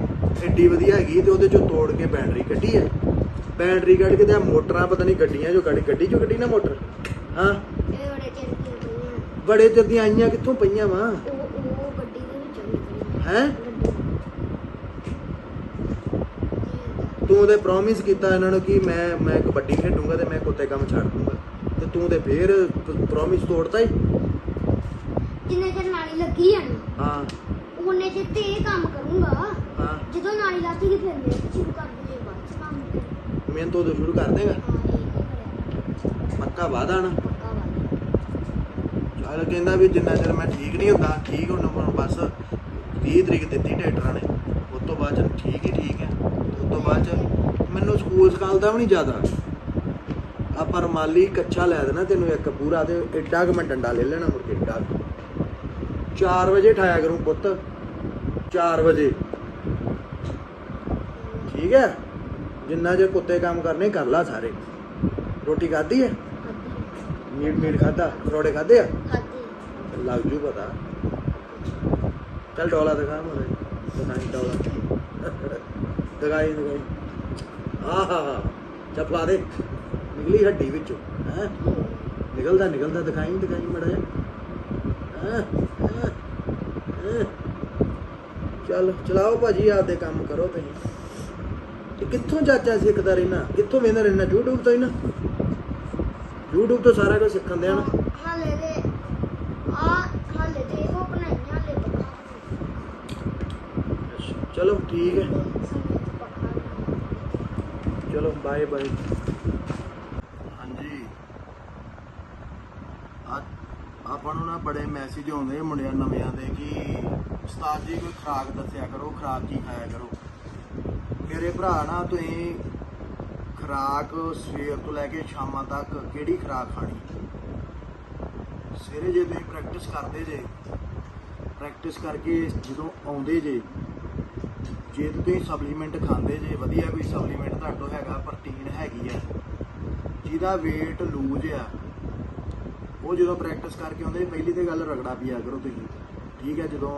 ਏਡੀ ਵਧੀਆ ਹੈਗੀ ਤੇ ਉਹਦੇ ਚੋਂ ਤੋੜ ਕੇ ਬੈਟਰੀ ਕੱਢੀ ਹੈ ਬੈਟਰੀ ਕੱਢ ਕੇ ਤੇ ਮੋਟਰਾਂ ਪਤਾ ਨਹੀਂ ਗੱਡੀਆਂ ਚੋਂ ਕੱਢ ਗੱਡੀ ਚੋਂ ਕੱਢੀ ਨਾ ਮੋਟਰ? ਹਾਂ। ਇਹ ਬੜੇ ਚਿਰ ਦੀਆਂ ਪਈਆਂ। ਬੜੇ ਚਿਰ ਦੀਆਂ ਆਈਆਂ ਕਿੱਥੋਂ ਪਈਆਂ ਵਾ? ਉਹ ਗੱਡੀ ਦੇ ਵਿੱਚੋਂ ਨਿਕਲੀਆਂ ਹੈ? ਤੂੰ ਉਹਦੇ ਪ੍ਰੋਮਿਸ ਕੀਤਾ ਇਹਨਾਂ ਨੂੰ ਕਿ ਮੈਂ ਮੈਂ ਕਬੱਡੀ ਖੇਡੂੰਗਾ ਤੇ ਮੈਂ ਕੁੱਤੇ ਕੰਮ ਛੱਡ ਦੂੰਗਾ। ਤੇ ਤੂੰ ਤੇ ਫੇਰ ਪ੍ਰੋਮਿਸ ਤੋੜਤਾ ਹੀ ਜਿੰਨੇ ਚਿਰ ਨਾਲੀ ਲੱਗੀ ਆ ਹਾਂ। ਉਹਨੇ ਚਿਰ ਤੇ ਇਹ ਕੰਮ ਕਰੂੰਗਾ। ਹਾਂ। ਜਦੋਂ ਨਾਲੀ ਲੱਗੀ ਫਿਰ ਮੈਂ ਸ਼ੁਰੂ ਕਰ ਮਿਹਨਤ ਉਦੋਂ ਸ਼ੁਰੂ ਕਰ ਦੇਗਾ। ਹਾਂ ਇਹ ਪੱਕਾ ਵਾਦਾ ਨਾ। ਪੱਕਾ ਕਹਿੰਦਾ ਵੀ ਜਿੰਨਾ ਚਿਰ ਮੈਂ ਠੀਕ ਨਹੀਂ ਹੁੰਦਾ, ਠੀਕ ਹੁਣ ਹੁਣ ਬਸ 30 ਤਰੀਕ ਦਿੱਤੀ ਡਾਕਟਰਾਂ ਨੇ। ਉਸ ਤੋਂ ਬਾਅਦ ਚ ਠੀਕ ਹੀ ਠੀਕ ਹੈ। ਉਸ ਤੋਂ ਬਾਅਦ ਚ ਮੈਨੂੰ ਸਕੂਲ ਸਕਾਲ ਦਾ ਵੀ ਨਹੀਂ ਜ਼ਿਆਦਾ। ਆ ਪਰ ਮਾਲੀ ਕੱਚਾ ਲੈ ਦੇਣਾ ਤੈਨੂੰ ਇੱਕ ਪੂਰਾ ਤੇ ਐਡਾ ਕੁ ਮੈਂ ਡੰਡਾ ਲੈ ਲੈਣਾ ਮੁੜ ਕੇ ਐਡਾ 4 ਵਜੇ ਠਾਇਆ ਕਰੂੰ ਪੁੱਤ। 4 ਵਜੇ। ਠੀਕ ਹੈ? ਜਿੰਨਾ ਜੇ ਕੁੱਤੇ ਕੰਮ ਕਰਨੇ ਕਰ ਲਾ ਸਾਰੇ। ਰੋਟੀ ਖਾਧੀ ਹੈ ਖਾਦੀ ਮੀਟ ਮੀਟ ਖਾਧਾ? ਰੋੜੇ ਖਾਧੇ ਆ? ਖਾਦੀ ਲੱਗ ਜੂ ਪਤਾ। ਚੱਲ ਡੋਲਾ ਦਿਖਾ ਮੋਰੇ ਦਿਖਾਈ ਡੋਲਾ। ਦਿਖਾਈ ਦਿਖਾਈ। ਆਹਾ ਚਪਲਾ ਦੇ। ਨਿਕਲੀ ਹੱਡੀ ਵਿੱਚੋਂ ਹੈ? ਨਿਕਲਦਾ ਨਿਕਲਦਾ। ਦਿਖਾਈ ਦਿਖਾਈ ਮੜਾ ਜਾ ਚੱਲ ਚਲਾਓ ਭਾਜੀ ਆਪਦੇ ਕੰਮ ਕਰੋ ਤੁਸੀਂ। ਤੇ ਕਿੱਥੋਂ ਚਾਚਾ ਸਿੱਖਦਾ ਰਹਿਣਾ? ਕਿੱਥੋਂ ਵੇਂਦਾ ਰਹਿਣਾ? YouTube ਤੋਂ ਹੀ ਨਾ। YouTube ਤੋਂ ਸਾਰਾ ਕੁਝ ਸਿੱਖਣ ਦੇ ਨਾ। ਹਾਲੇ ਦੇ ਆ ਹਾਲੇ ਤੇ ਉਹ ਬਣਾਈਆਂ ਹਾਲੇ ਪੱਕਾ ਚਲੋ ਠੀਕ ਹੈ। ਚਲੋ ਬਾਏ ਬਾਏ ਹਾਂਜੀ। ਆ ਆਪਾਂ ਨੂੰ ਨਾ ਬੜੇ ਮੈਸੇਜ ਆਉਂਦੇ ਮੁੰਡਿਆਂ ਨਵਿਆਂ ਦੇ ਕਿ ਉਸਤਾਦ ਜੀ ਕੋਈ ਖੁਰਾਕ ਦੱਸਿਆ ਕਰੋ ਖੁਰਾਕ ਕੀ ਖਾਇਆ ਕਰੋ। ਮੇਰੇ ਭਰਾ ਨਾ ਤੁਸੀਂ ਖੁਰਾਕ ਸਵੇਰ ਤੋਂ ਲੈ ਕੇ ਸ਼ਾਮਾਂ ਤੱਕ ਕਿਹੜੀ ਖੁਰਾਕ ਖਾਣੀ? ਸਵੇਰੇ ਜੇ ਤੁਸੀਂ ਪ੍ਰੈਕਟਿਸ ਕਰਦੇ ਜੇ ਪ੍ਰੈਕਟਿਸ ਕਰਕੇ ਜਦੋਂ ਆਉਂਦੇ ਜੇ ਜੇ ਤੁਸੀਂ ਸਪਲੀਮੈਂਟ ਖਾਂਦੇ ਜੇ, ਵਧੀਆ ਕੋਈ ਸਪਲੀਮੈਂਟ ਤੁਹਾਡੇ ਕੋਲ ਹੈਗਾ ਪ੍ਰੋਟੀਨ ਹੈਗੀ ਆ, ਜਿਹਦਾ weight ਲੂਜ ਆ, ਉਹ ਜਦੋਂ ਪ੍ਰੈਕਟਿਸ ਕਰਕੇ ਆਉਂਦੇ, ਪਹਿਲੀ ਤੇ ਗੱਲ ਰਗੜਾ ਪੀਆ ਕਰੋ ਤੁਸੀਂ, ਠੀਕ ਹੈ ਜਦੋਂ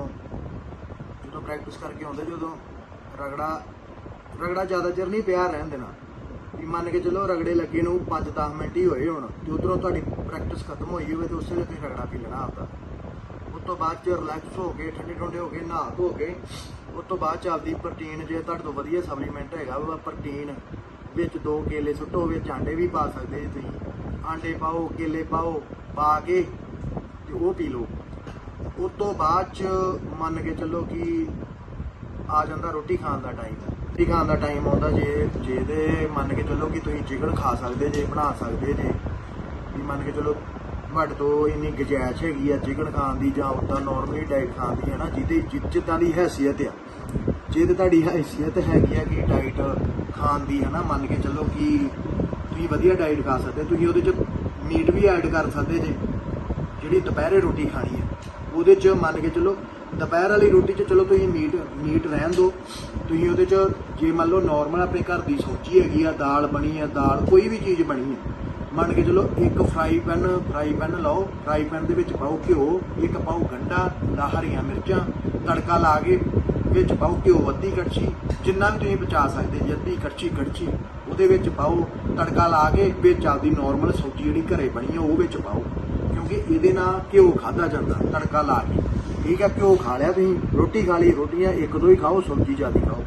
ਜਦੋਂ ਪ੍ਰੈਕਟਿਸ ਕਰਕੇ ਆਉਂਦੇ, ਜਦੋਂ ਰਗੜਾ ਰਗੜਾ ਜ਼ਿਆਦਾ ਚਿਰ ਨਹੀਂ ਪਿਆ ਰਹਿਣ ਦੇਣਾ। ਵੀ ਮੰਨ ਕੇ ਚਲੋ ਰਗੜੇ ਲੱਗੇ ਨੂੰ 5-10 ਮਿੰਟ ਹੀ ਹੋਏ ਹੋਣ ਤੇ ਉਧਰੋਂ ਤੁਹਾਡੀ ਪ੍ਰੈਕਟਿਸ ਖਤਮ ਹੋਈ ਹੋਵੇ ਤੇ ਉਸੇ ਵੇਲੇ ਤੁਸੀਂ ਰਗੜਾ ਪੀ ਲੈਣਾ ਆਪਦਾ। ਉਸ ਤੋਂ ਬਾਅਦ ਚ ਰਿਲੈਕਸ ਹੋ ਕੇ, ਠੰਡੇ ਠੰਡੇ ਹੋ ਕੇ, ਨਹਾ ਧੋ ਕੇ, ਉਸ ਤੋਂ ਬਾਅਦ ਚ ਆਪਦੀ ਪ੍ਰੋਟੀਨ ਜੇ ਤੁਹਾਡੇ ਤੋਂ ਵਧੀਆ ਸਪਲੀਮੈਂਟ ਹੈਗਾ ਵਾ ਪ੍ਰੋਟੀਨ ਵਿੱਚ ਦੋ ਕੇਲੇ ਸੁੱਟੋ, ਵਿੱਚ ਆਂਡੇ ਵੀ ਪਾ ਸਕਦੇ ਜੀ ਤੁਸੀਂ। ਆਂਡੇ ਪਾਓ, ਕੇਲੇ ਪਾਓ, ਪਾ ਕੇ ਤੇ ਉਹ ਪੀ ਲਓ। ਉਸ ਤੋਂ ਬਾਅਦ ਚ ਮੰਨ ਕੇ ਚੱਲੋ ਕਿ ਆ ਜਾਂਦਾ ਰੋਟੀ ਖਾਣ ਦਾ ਟਾਈਮ ਰੋਟੀ ਖਾਣ ਦਾ ਟਾਈਮ ਆਉਂਦਾ ਜੇ ਜਿਹਦੇ ਮੰਨ ਕੇ ਚੱਲੋ ਕਿ ਤੁਸੀਂ ਚਿਕਨ ਖਾ ਸਕਦੇ ਜੇ, ਬਣਾ ਸਕਦੇ ਜੇ, ਵੀ ਮੰਨ ਕੇ ਚੱਲੋ ਤੁਹਾਡੇ ਤੋਂ ਇੰਨੀ ਗੁੰਜਾਇਸ਼ ਹੈਗੀ ਆ ਚਿਕਨ ਖਾਣ ਦੀ ਜਾਂ ਉਦਾਂ ਨਾਰਮਲੀ ਡਾਈਟ ਖਾਣ ਦੀ ਹੈ ਨਾ ਜਿਹਦੇ ਜਿ- ਜਿੱਦਾਂ ਦੀ ਹੈਸੀਅਤ ਆ। ਜਿਹਦੇ ਤੁਹਾਡੀ ਹੈਸੀਅਤ ਹੈਗੀ ਆ ਕਿ ਡਾਈਟ ਖਾਣ ਦੀ ਹੈ ਨਾ ਮੰਨ ਕੇ ਚੱਲੋ ਕਿ ਤੁਸੀਂ ਵਧੀਆ ਡਾਈਟ ਖਾ ਸਕਦੇ, ਤੁਸੀਂ ਉਹਦੇ ਚ ਮੀਟ ਵੀ ਐਡ ਕਰ ਸਕਦੇ ਜੇ, ਜਿਹੜੀ ਦੁਪਹਿਰੇ ਰੋਟੀ ਖਾਣੀ ਹੈ ਉਹਦੇ ਚ ਮੰਨ ਕੇ ਚੱਲੋ ਦੁਪਹਿਰ ਵਾਲੀ ਰੋਟੀ ਚ ਚਲੋ ਤੁਸੀਂ ਮੀਟ ਮੀਟ ਰਹਿਣ ਦਿਓ ਤੁਸੀਂ ਉਹਦੇ ਚ ਜੇ ਮੰਨ ਲਓ ਨਾਰਮਲ ਆਪਣੇ ਘਰ ਦੀ ਸਬਜ਼ੀ ਹੈਗੀ ਆ, ਦਾਲ ਬਣੀ ਆ, ਦਾਲ ਕੋਈ ਵੀ ਚੀਜ਼ ਬਣੀ ਹੈ ਮੰਨ ਕੇ ਚਲੋ ਇੱਕ ਫਰਾਈ ਪੈਨ ਫਰਾਈ ਪੈਨ ਲਓ ਫਰਾਈ ਪੈਨ ਦੇ ਵਿੱਚ ਪਾਓ ਘਿਓ, ਇੱਕ ਪਾਓ ਗੰਡਾ ਦਾ ਹਰੀਆਂ ਮਿਰਚਾਂ, ਤੜਕਾ ਲਾ ਕੇ ਵਿੱਚ ਪਾਓ ਘਿਓ ਅੱਧੀ ਕੜਛੀ, ਜਿੰਨਾ ਵੀ ਤੁਸੀਂ ਬਚਾ ਸਕਦੇ ਜੀ ਅੱਧੀ ਕੜਛੀ ਕੜਛੀ, ਉਹਦੇ ਵਿੱਚ ਪਾਓ, ਤੜਕਾ ਲਾ ਕੇ ਵਿੱਚ ਆਪਦੀ ਨਾਰਮਲ ਸਬਜ਼ੀ ਜਿਹੜੀ ਘਰੇ ਬਣੀ ਹੈ ਉਹ ਵਿੱਚ ਪਾਓ, ਕਿਉਂਕਿ ਇਹਦੇ ਨਾਲ ਘਿਓ ਖਾਦਾ ਜਾਂਦਾ, ਤੜਕਾ ਲਾ ਕੇ। ਠੀਕ ਹੈ ਘਿਓ ਖਾ ਲਿਆ ਤੁਸੀਂ, ਰੋਟੀ ਖਾ ਲਈ, ਰੋਟੀਆਂ ਇੱਕ ਦੋ ਹੀ ਖਾਓ, ਸਬਜ਼ੀ ਜ਼ਿਆਦਾ ਖਾਓ।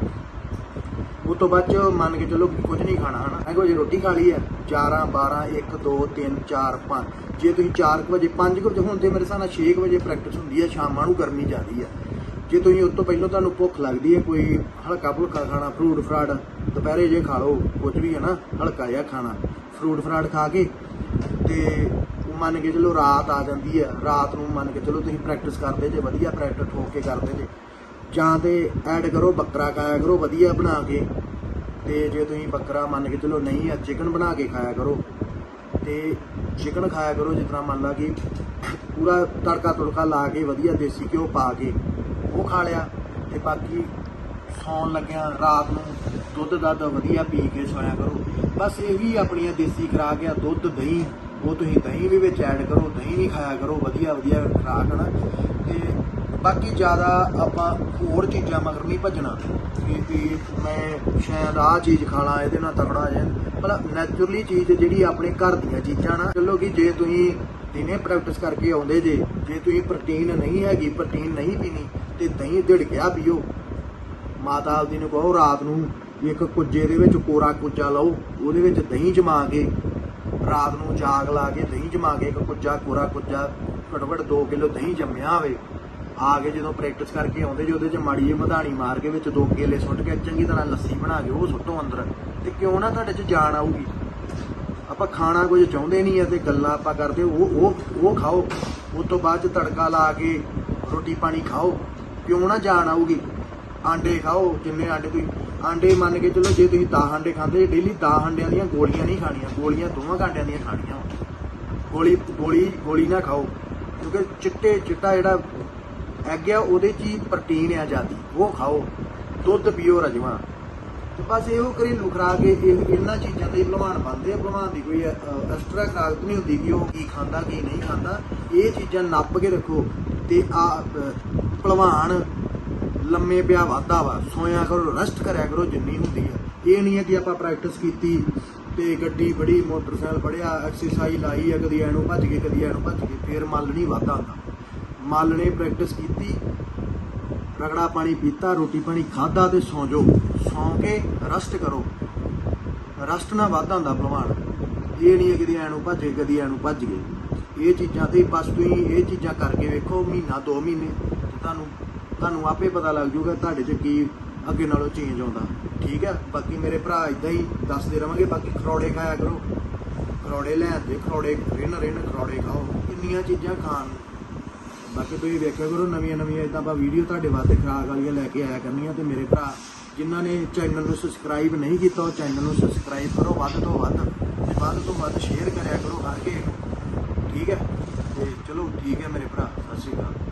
ਉਹ ਤੋਂ ਬਾਅਦ ਚ ਮੰਨ ਕੇ ਚਲੋ ਕੁਝ ਨਹੀਂ ਖਾਣਾ, ਹਨਾ? ਮੈਂ ਕੋਈ ਰੋਟੀ ਖਾ ਲਈ ਹੈ 11 12 1 2 3 4 5 ਜੇ ਤੁਸੀਂ 4 ਵਜੇ 5 ਵਜੇ, ਹੁਣ ਤੇ ਮੇਰੇ ਹਿਸਾਬ ਨਾਲ 6 ਵਜੇ ਪ੍ਰੈਕਟਿਸ ਹੁੰਦੀ ਹੈ, ਸ਼ਾਮਾਂ ਨੂੰ ਗਰਮੀ ਜ਼ਿਆਦੀ ਹੈ ਜੇ ਤੁਸੀਂ ਉਸ ਤੋਂ ਪਹਿਲਾਂ ਤੁਹਾਨੂੰ ਭੁੱਖ ਲੱਗਦੀ ਹੈ, ਕੋਈ ਹਲਕਾ ਫੁਲਕਾ ਖਾਣਾ ਫਰੂਟ ਫਰਾਟ ਦੁਪਹਿਰੇ ਜੇ ਖਾ ਲਓ, ਕੁਝ ਵੀ ਹੈ ਨਾ, ਹਲਕਾ ਜਿਹਾ ਖਾਣਾ। ਫਰੂਟ ਫਰਾਟ ਖਾ ਕੇ ਤੇ ਮੰਨ ਕੇ ਚਲੋ ਰਾਤ ਆ ਜਾਂਦੀ ਹੈ, ਰਾਤ ਨੂੰ ਮੰਨ ਕੇ ਚਲੋ ਤੁਸੀਂ ਪ੍ਰੈਕਟਿਸ ਕਰਦੇ ਜੇ, ਵਧੀਆ ਪ੍ਰੈਕਟਿਸ ਠੋਕ ਕੇ ਕਰਦੇ ਜੇ। ਜਾਂ ਤੇ ਐਡ ਕਰੋ ਬੱਕਰਾ, ਖਾਇਆ ਕਰੋ, ਵਧੀਆ ਬਣਾ ਕੇ। ਤੇ ਜੇ ਤੁਸੀਂ ਬੱਕਰਾ ਮੰਨ ਕੇ ਚਲੋ ਨਹੀਂ ਆ ਚਿਕਨ ਬਣਾ ਕੇ ਖਾਇਆ ਕਰੋ। ਤੇ ਚਿਕਨ ਖਾਇਆ ਕਰੋ, ਜਿਸ ਤਰ੍ਹਾਂ ਮੰਨ ਲਾ ਕਿ ਪੂਰਾ ਤੜਕਾ ਤੁੜਕਾ ਲਾ ਕੇ, ਵਧੀਆ ਦੇਸੀ ਘਿਓ ਪਾ ਕੇ, ਉਹ ਖਾ ਲਿਆ। ਤੇ ਬਾਕੀ ਸੌਣ ਲੱਗਿਆ ਰਾਤ ਨੂੰ ਦੁੱਧ ਦੱਧ ਵਧੀਆ ਪੀ ਕੇ ਸੋਇਆ ਕਰੋ। ਬਸ ਇਹੀ ਆਪਣੀਆਂ ਦੇਸੀ ਖੁਰਾਕ ਆ, ਦੁੱਧ, ਦਹੀਂ। ਉਹ ਤੁਸੀਂ ਦਹੀਂ ਵੀ ਵਿੱਚ ਐਡ ਕਰੋ, ਦਹੀਂ ਵੀ ਖਾਇਆ ਕਰੋ, ਵਧੀਆ ਵਧੀਆ ਖੁਰਾਕ ਹੈ ਨਾ ਤੇ ਬਾਕੀ ਜ਼ਿਆਦਾ ਆਪਾਂ ਹੋਰ ਚੀਜ਼ਾਂ ਮਗਰ ਨਹੀਂ ਭੱਜਣਾ। ਕਿ ਵੀ ਮੈਂ ਸ਼ਾਇਦ ਆਹ ਚੀਜ਼ ਖਾ ਲਾਂ ਇਹਦੇ ਨਾਲ ਤਕੜਾ ਹੋ ਜਾਏ ਮਤਲਬ ਨੈਚੁਰਲੀ ਚੀਜ਼ ਜਿਹੜੀ ਆਪਣੇ ਘਰ ਦੀਆਂ ਚੀਜ਼ਾਂ ਨਾ, ਚਲੋ ਕਿ ਜੇ ਤੁਸੀਂ ਦਿਨੇ ਪ੍ਰੈਕਟਿਸ ਕਰਕੇ ਆਉਂਦੇ ਜੇ ਜੇ ਤੁਸੀਂ ਪ੍ਰੋਟੀਨ ਨਹੀਂ ਹੈਗੀ ਪ੍ਰੋਟੀਨ ਨਹੀਂ ਪੀਣੀ, ਤੇ ਦਹੀਂ ਢਿੜਕਿਆ ਪੀਓ। ਮਾਤਾ ਆਪਦੀ ਨੂੰ ਕਹੋ ਰਾਤ ਨੂੰ ਇੱਕ ਕੁੱਜੇ ਦੇ ਵਿੱਚ ਕੋਰਾ ਕੁੱਜਾ ਲਓ, ਉਹਦੇ ਵਿੱਚ ਦਹੀਂ ਜਮਾ ਕੇ ਰਾਤ ਨੂੰ ਜਾਗ ਲਾ ਕੇ ਦਹੀਂ ਜਮਾ ਕੇ ਇੱਕ ਕੁੱਜਾ ਕੋਰਾ ਕੁੱਜਾ ਘੱਟੋ ਘੱਟ 2 ਕਿਲੋ ਦਹੀਂ ਜੰਮਿਆ ਹੋਵੇ। ਆ ਕੇ ਜਦੋਂ ਪ੍ਰੈਕਟਿਸ ਕਰਕੇ ਆਉਂਦੇ ਜੇ ਉਹਦੇ 'ਚ ਮਾੜੀ ਜਿਹੀ ਮਧਾਣੀ ਮਾਰ ਕੇ ਵਿੱਚ ਦੋ ਕੇਲੇ ਸੁੱਟ ਕੇ ਚੰਗੀ ਤਰ੍ਹਾਂ ਲੱਸੀ ਬਣਾ ਕੇ ਉਹ ਸੁੱਟੋ ਅੰਦਰ। ਤੇ ਕਿਉਂ ਨਾ ਤੁਹਾਡੇ 'ਚ ਜਾਨ ਆਊਗੀ? ਆਪਾਂ ਖਾਣਾ ਕੁਝ ਚਾਹੁੰਦੇ ਨਹੀਂ ਆ ਤੇ ਗੱਲਾਂ ਆਪਾਂ ਕਰਦੇ ਉਹ ਉਹ ਉਹ ਖਾਓ। ਉਸ ਤੋਂ ਬਾਅਦ ਚ ਤੜਕਾ ਲਾ ਕੇ ਰੋਟੀ ਪਾਣੀ ਖਾਓ। ਕਿਉਂ ਨਾ ਜਾਨ ਆਊਗੀ? ਆਂਡੇ ਖਾਓ, ਜਿੰਨੇ ਆਂਡੇ ਤੁਸੀਂ ਆਂਡੇ ਮੰਨ ਕੇ ਚਲੋ, ਜੇ ਤੁਸੀਂ 10 ਆਂਡੇ ਖਾਂਦੇ ਡੇਲੀ 10 ਆਂਡਿਆਂ ਦੀਆਂ ਗੋਲੀਆਂ ਨਹੀਂ ਖਾਣੀਆਂ, ਗੋਲੀਆਂ ਦੋਵਾਂ ਘੰਟਿਆਂ ਦੀਆਂ ਖਾਣੀਆਂ ਗੋਲੀ ਗੋਲੀ ਗੋਲੀ ਨਾ ਖਾਓ, ਕਿਉਂਕਿ ਚਿੱਟੇ, ਚਿੱਟਾ ਜਿਹੜਾ ਐਗ ਆ, ਉਹਦੇ ਚ ਹੀ ਪ੍ਰੋਟੀਨ ਆ ਜਾਂਦੀ ਉਹ ਖਾਓ, ਦੁੱਧ ਪੀਓ ਰਜਵਾ। ਤੇ ਬਸ ਇਹੋ ਘਰੇਲੂ ਖੁਰਾਕ ਇਹ ਇਹਨਾਂ ਚੀਜ਼ਾਂ ਤੇ ਭਲਵਾਨ ਬਣਦੇ ਆ, ਭਲਵਾਨ ਦੀ ਕੋਈ ਐਕਸਟਰਾ ਖੁਰਾਕ ਨਹੀਂ ਹੁੰਦੀ ਕਿ ਉਹ ਕੀ ਖਾਂਦਾ, ਕੀ ਨਹੀਂ ਖਾਂਦਾ। ਇਹ ਚੀਜ਼ਾਂ ਨੱਪ ਕੇ ਰੱਖੋ ਤੇ ਆ ਭਲਵਾਨ ਲੰਮੇ ਪਿਆ ਵਾਧਾ ਵਾ, ਸੋਇਆ ਕਰੋ, ਰੈਸਟ ਕਰਿਆ ਕਰੋ, ਜਿੰਨੀ ਹੁੰਦੀ ਆ। ਇਹ ਨਹੀਂ ਹੈ ਕਿ ਆਪਾਂ ਪ੍ਰੈਕਟਿਸ ਕੀਤੀ ਤੇ ਗੱਡੀ ਬੜੀ, ਮੋਟਰਸਾਈਕਲ ਬੜਿਆ ਐਕਸਰਸਾਈਜ਼ ਲਾਈ ਆ, ਕਦੀ ਐਨੂੰ ਭੱਜ ਗਏ, ਕਦੀ ਐਨੂੰ ਭੱਜ ਗਏ, ਫੇਰ ਮੱਲ ਨਹੀਂ ਵਾਧਾ ਹੁੰਦਾ। ਮੱਲ ਨੇ ਪ੍ਰੈਕਟਿਸ ਕੀਤੀ, ਰਗੜਾ ਪਾਣੀ ਪੀਤਾ, ਰੋਟੀ ਪਾਣੀ ਖਾਦਾ ਤੇ ਸੌਂ ਜਾਓ। ਸੌਂ ਕੇ ਰੈਸਟ ਕਰੋ। ਰੈਸਟ ਨਾਲ ਵਾਧਾ ਹੁੰਦਾ ਭਲਵਾਨ। ਇਹ ਨਹੀਂ ਹੈ ਕਦੀ ਐਨੂੰ ਭੱਜ ਗਏ, ਕਦੀ ਐਨੂੰ ਭੱਜ ਗਏ। ਇਹ ਚੀਜ਼ਾਂ ਤੇ ਬਸ ਤੁਸੀਂ ਇਹ ਚੀਜ਼ਾਂ ਕਰਕੇ ਵੇਖੋ, ਮਹੀਨਾ, ਦੋ ਮਹੀਨੇ ਤੁਹਾਨੂੰ ਤੁਹਾਨੂੰ ਆਪੇ ਪਤਾ ਲੱਗ ਜਾਊਗਾ ਤੁਹਾਡੇ 'ਚ ਕੀ ਅੱਗੇ ਨਾਲੋਂ ਚੇਂਜ ਆਉਂਦਾ। ਠੀਕ ਹੈ ਬਾਕੀ ਮੇਰੇ ਭਰਾ ਇਦਾਂ ਹੀ ਦੱਸਦੇ ਰਵਾਂਗੇ। ਬਾਕੀ ਖਰੋੜੇ ਖਾਇਆ ਕਰੋ। ਖਰੋੜੇ ਲੈ ਆਂਦੇ, ਖਰੋੜੇ ਰਿਨ ਰਿਨ ਖਰੋੜੇ ਖਾਓ। ਇੰਨੀਆਂ ਚੀਜ਼ਾਂ ਖਾਣ ਬਾਕੀ ਤੁਸੀਂ ਵੇਖਿਆ ਕਰੋ, ਨਵੀਆਂ ਨਵੀਆਂ ਇਦਾਂ ਆਪਾਂ ਵੀਡੀਓ ਤੁਹਾਡੇ ਵਾਸਤੇ ਖਰਾਕ ਵਾਲੀਆਂ ਲੈ ਕੇ ਆਇਆ ਕਰਨੀਆਂ ਤੇ ਮੇਰੇ ਭਰਾ ਜਿਨ੍ਹਾਂ ਨੇ ਚੈਨਲ ਨੂੰ ਸਬਸਕ੍ਰਾਈਬ ਨਹੀਂ ਕੀਤਾ, ਉਹ ਚੈਨਲ ਨੂੰ ਸਬਸਕ੍ਰਾਈਬ ਕਰੋ ਵੱਧ ਤੋਂ ਵੱਧ ਤੇ ਵੱਧ ਤੋਂ ਵੱਧ ਸ਼ੇਅਰ ਕਰਿਆ ਕਰੋ ਹਰ ਕਿਸੇ ਠੀਕ ਹੈ ਤੇ ਚਲੋ ਠੀਕ ਹੈ ਮੇਰੇ ਭਰਾ, ਸਤਿ ਸ਼੍ਰੀ ਅਕਾਲ।